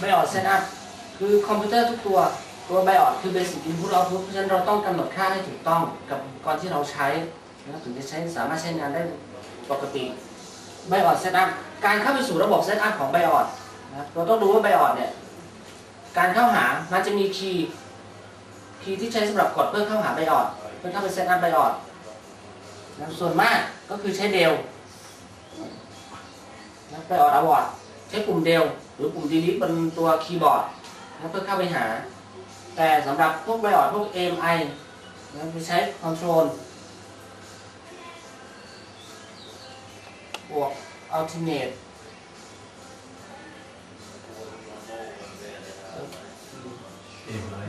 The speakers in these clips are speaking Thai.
ไบออดเซตอัพคือคอมพิวเตอร์ทุกตัวตัวไบออดคือเบสิ c อินพุตเอาพุตเพราะฉะนั้นเราต้องกำหนดค่าให้ถูกต้องกับอุปกรณ์ที่เราใช้นะถึงจะใช้สามารถใช้งานได้ปกติไบออดเซตอัพการเข้าไปสู่ระบบเซตอัพของไบออดนะเราต้องรู้ว่าไบออดเนี่ยการเข้าหามันจะมีคีย์คีย์ที่ใช้สำหรับกดเพื่อเข้าหาไบออดเพื่อเข้าไปเซตอัพไบออดนะส่วนมากก็คือใช้เดลนะไบออดอวอร์ดใช้ปุ่มเดล หรือปุ่ม delete บนตัวคีย์บอร์ดนะเพื่อเข้าไปหา แต่สำหรับพวกไบออดพวก AMI นะจะใช้ control บวก alternate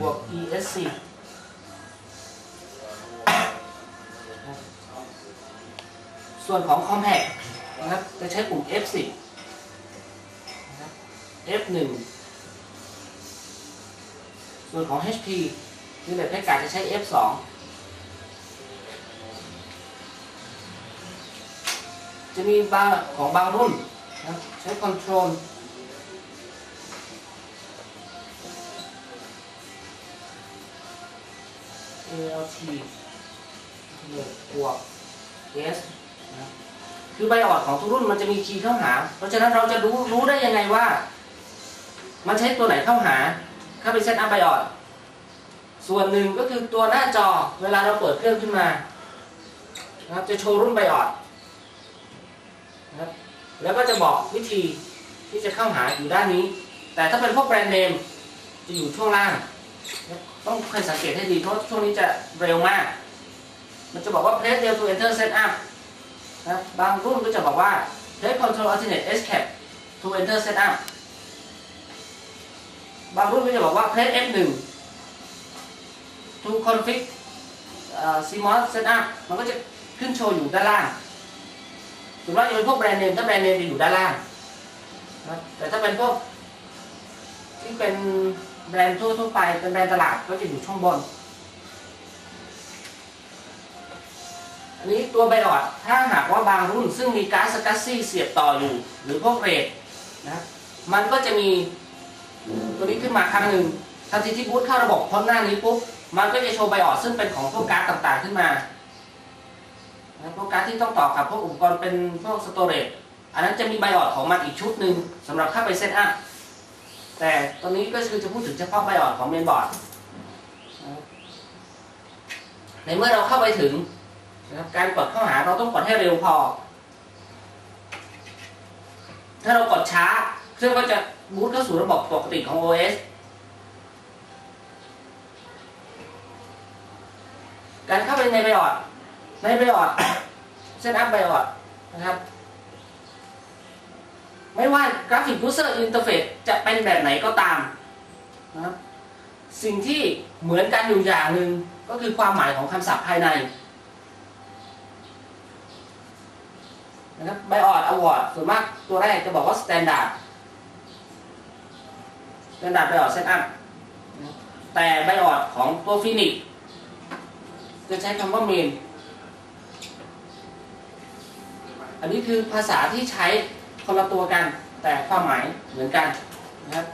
บวก ESC ส่วนของ compact นะครับจะใช้ปุ่ม F10 F1 ส่วนของ HP นี่แบบแพ็กการจะใช้ F2 จะมีบางของบางรุ่นนะใช้ Control ALT บวก S นะครับคือไบออดของทุกรุ่นมันจะมีคีย์เข้าหา เพราะฉะนั้นเราจะรู้รู้ได้ยังไงว่า มันใช้ตัวไหนเข้าหาเข้าไปเซตอัพไบออดส่วนหนึ่งก็คือตัวหน้าจอเวลาเราเปิดเครื่องขึ้นมานะครับจะโชว์รุ่นไบออดนะครับแล้วก็จะบอกวิธีที่จะเข้าหาอยู่ด้านนี้ แต่ถ้าเป็นพวกแบรนด์เนมจะอยู่ช่วงล่าง ต้องคอยสังเกตให้ดีเพราะช่วงนี้จะเร็วมาก มันจะบอกว่า press เร็ว to enter setup นะบางรุ่นก็จะบอกว่า press control alternate escape to enter setup บางรุ่นก็จะบอกว่า press F1 to config เอ่อ CMOS setup มันก็จะขึ้นโชว์อยู่ด้านล่างส่วนมากจะเป็นพวกแบรนด์เนมถ้าแบรนด์เนมจะอยู่ด้านล่างนะแต่ถ้าเป็นพวกที่เป็นแบรนด์ทั่วๆไปเป็นแบรนด์ตลาดก็จะอยู่ช่องบน อันนี้ตัวไบออดถ้าหากว่าบางรุ่นซึ่งมีการสกัสซี่เสียบต่ออยู่ หรือพวกเรทนะมันก็จะมี ตัวนี้ขึ้นมาครั้งหนึ่งทันทีที่บูตเข้าระบบพ้นหน้านี้ปุ๊บมันก็จะโชว์ไบออดซึ่งเป็นของพวกการ์ดต่างๆขึ้นมาพวกการ์ดที่ต้องต่อกับพวกอุปกรณ์เป็นพวกสโตรจอันนั้นจะมีไบออดของมันอีกชุดหนึ่งสำหรับเข้าไปเซตอัพแต่ตอนนี้ก็คือจะพูดถึงเฉพาะไบออดของเมนบอร์ดในเมื่อเราเข้าไปถึงนะครับการกดเข้าหาเราต้องกดให้เร็วพอ ถ้าเรากดช้าเครื่องก็จะ บูตเข้าสู่ระบบปกติของ OS การเข้าไปในไบออดในไบออดเซตอัพไบออดนะครับ ไม่ว่ากราฟิก User Interface จะเป็นแบบไหนก็ตามนะครับสิ่งที่เหมือนกันอยู่อย่างหนึ่งก็คือความหมายของคำศัพท์ภายในนะครับ Biot Award ส่วนมากตัวแรกจะบอกว่า Standard Standard Biot Setup นะครั บออดเซตอัพแต่ Biot ของตัว Phoenix จะใช้คำว่า Main อันนี้คือภาษาที่ใช้คนละตัวกัน แต่ความหมายเหมือนกันนะครับ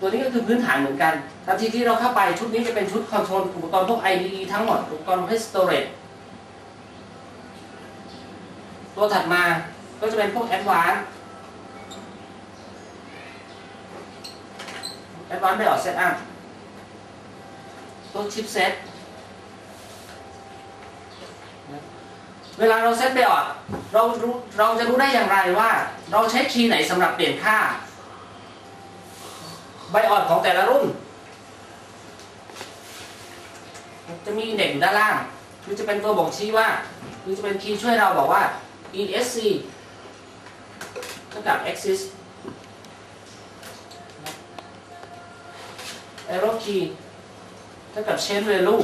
ตัวนี้ก็คือพื้นฐานเหมือนกันทันทีที่เราเข้าไปชุดนี้จะเป็นชุดคอนโทรลอุปกรณ์พวก IDE ทั้งหมด อุปกรณ์ประเภท storage ตัวถัดมาก็จะเป็นพวก Advanced Advanced Bios Setup ตัว Chipset เวลาเราเซตไบออดเรารู้เราจะรู้ได้อย่างไรว่า เราใช้คีย์ไหนสำหรับเปลี่ยนค่าไบออดของแต่ละรุ่น จะมีเด็กด้านล่างคือจะเป็นตัวบ่งชี้ว่าคือจะเป็นคีย์ช่วยเราบอกว่า ESC เท่ากับ axis arrow key เท่ากับ change value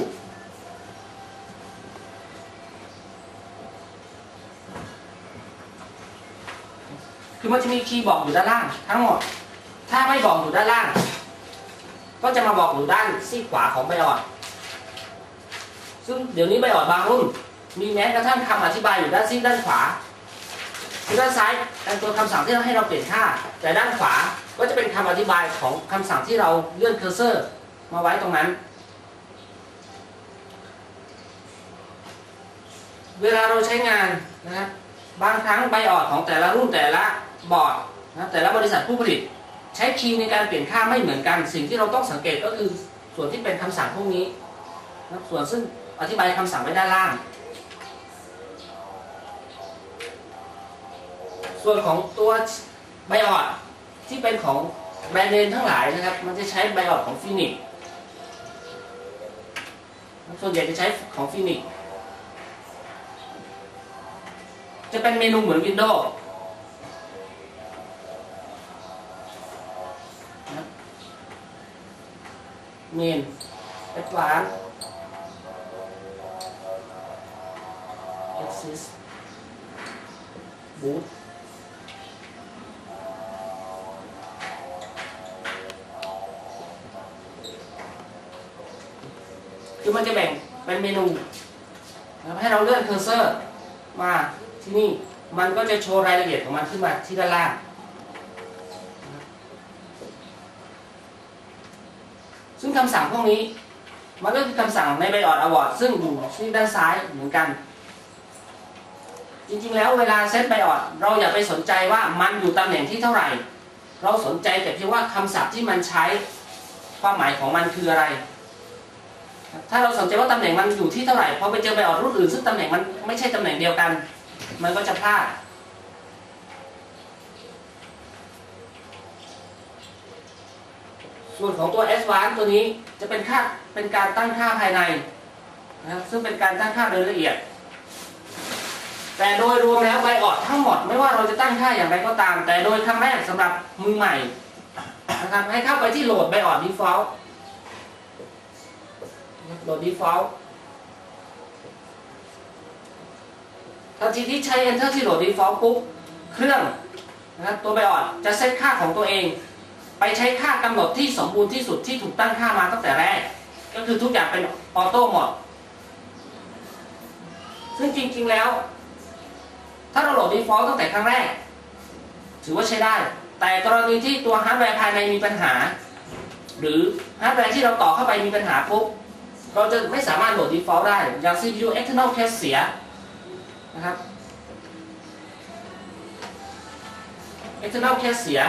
คือมันจะมีคีย์บอกอยู่ด้านล่าง ทั้งหมด ถ้าไม่บอกอยู่ด้านล่าง ก็จะมาบอกอยู่ด้านซีขวาของไบออดซึ่งเดี๋ยวนี้ไบออดบางรุ่น มีแม้กระทั่งคำอธิบายอยู่ด้านซีด้านขวาคือด้านซ้ายเป็นตัวคำสั่งที่เราให้เราเปลี่ยนค่า แต่ด้านขวา ก็จะเป็นคำอธิบายของคำสั่งที่เราเลื่อนเคอร์เซอร์มาไว้ตรงนั้น เวลาเราใช้งานนะครับบางครั้งใบออดของแต่ละรุ่นแต่ละบอร์ดนะแต่ละบริษัทผู้ผลิต ใช้คีย์ในการเปลี่ยนค่าไม่เหมือนกัน สิ่งที่เราต้องสังเกตก็คือส่วนที่เป็นคำสั่งพวกนี้นะส่วนซึ่งอธิบายคำสั่งไว้ด้านล่าง ส่วนของตัวไบออด ที่เป็นของแบรนด์เนมทั้งหลายนะครับ มันจะใช้ไบออดของฟินิกส่วนใหญ่จะใช้ของฟินิกจะเป็นเมนูเหมือน Windows เมน Advanced Access Boot คือมันจะแบ่งเป็นเมนูให้เราเลื่อนเคอร์เซอร์มาที่นี่มันก็จะโชว์รายละเอียดของมันขึ้นมาที่ด้านล่าง ซึ่งคำสั่งพวกนี้ มันก็คือคำสั่งในใบออดอวอร์ดซึ่งอยู่ที่ด้านซ้ายเหมือนกัน จริงๆแล้วเวลาเซตใบออดเราอย่าไปสนใจว่ามันอยู่ตำแหน่งที่เท่าไหร่ เราสนใจแต่เพียงว่าคำศัพท์ที่มันใช้ความหมายของมันคืออะไร ถ้าเราสนใจว่าตำแหน่งมันอยู่ที่เท่าไหร่พอไปเจอใบออดรุ่นอื่นซึ่งตำแหน่งมันไม่ใช่ตำแหน่งเดียวกัน มันก็จะพลาดส่วนของตัว s อตัวนี้จะเป็นค่าเป็นการตั้งค่าภายในนะครับซึ่งเป็นการตั้งค่าโดยละเอียด แต่โดยรวมแล้วใบออดทั้งหมดไม่ว่าเราจะตั้งค่าอย่างไรก็ตาม แต่โดยครั้งแรกสำหรับมือใหม่นะครับให้เข้าไปที่โหลดใบออด default โหล โด default ทันทีที่ใช้ enter ที่โหลด default ปุ๊บ เครื่องนะครับตัวใบออดจะเซตค่าของตัวเอง ไปใช้ค่ากำหนดที่สมบูรณ์ที่สุดที่ถูกตั้งค่ามาตั้งแต่แรก ก็คือทุกอย่างเป็นออโต้หมด ซึ่งจริง ๆ แล้ว ถ้าเราโหลด default ตั้งแต่ครั้งแรก ถือว่าใช้ได้ แต่กรณีที่ตัวฮาร์ดแวร์ภายในมีปัญหา หรือฮาร์ดแวร์ที่เราต่อเข้าไปมีปัญหาปุ๊บ เราจะไม่สามารถโหลด default ได้ อย่าง CPU external cache เสียนะครับ external cache เสีย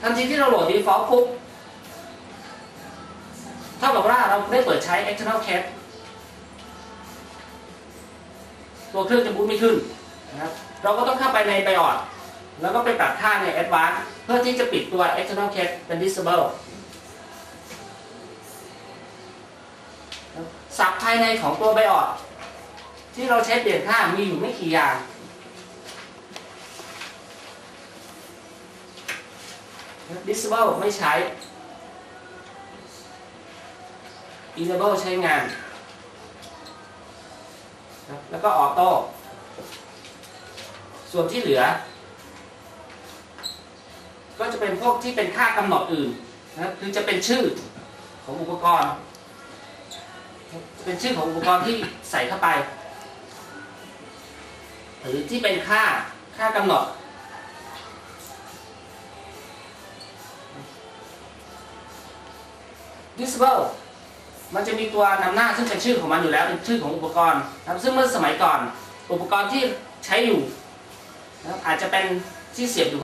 ทันทีที่เราโหลด default ปุ๊บเท่ากับว่าเราได้เปิดใช้ external cache ตัวเครื่องจะบูตไม่ขึ้นนะครับ เราก็ต้องเข้าไปใน BIOS แล้วก็ไปปรับค่าใน Advanced เพื่อที่จะปิดตัว external cache เป็น disable สับภายในของตัว BIOS ที่เราใช้เปลี่ยนค่ามีอยู่ไม่กี่อย่าง disable ไม่ใช้ enable ใช้งาน แล้วก็ออโต้ส่วนที่เหลือ ก็จะเป็นพวกที่เป็นค่ากำหนดอื่นนะครับคือจะเป็นชื่อของอุปกรณ์ เป็นชื่อของอุปกรณ์ที่ใส่เข้าไป หรือที่เป็นค่าค่ากำหนด disable มันจะมีตัวนำหน้าซึ่งเป็นชื่อของมันอยู่แล้วเป็นชื่อของอุปกรณ์นะครับซึ่งเมื่อสมัยก่อน อุปกรณ์ที่ใช้อยู่นะอาจจะเป็นที่เสียบอยู่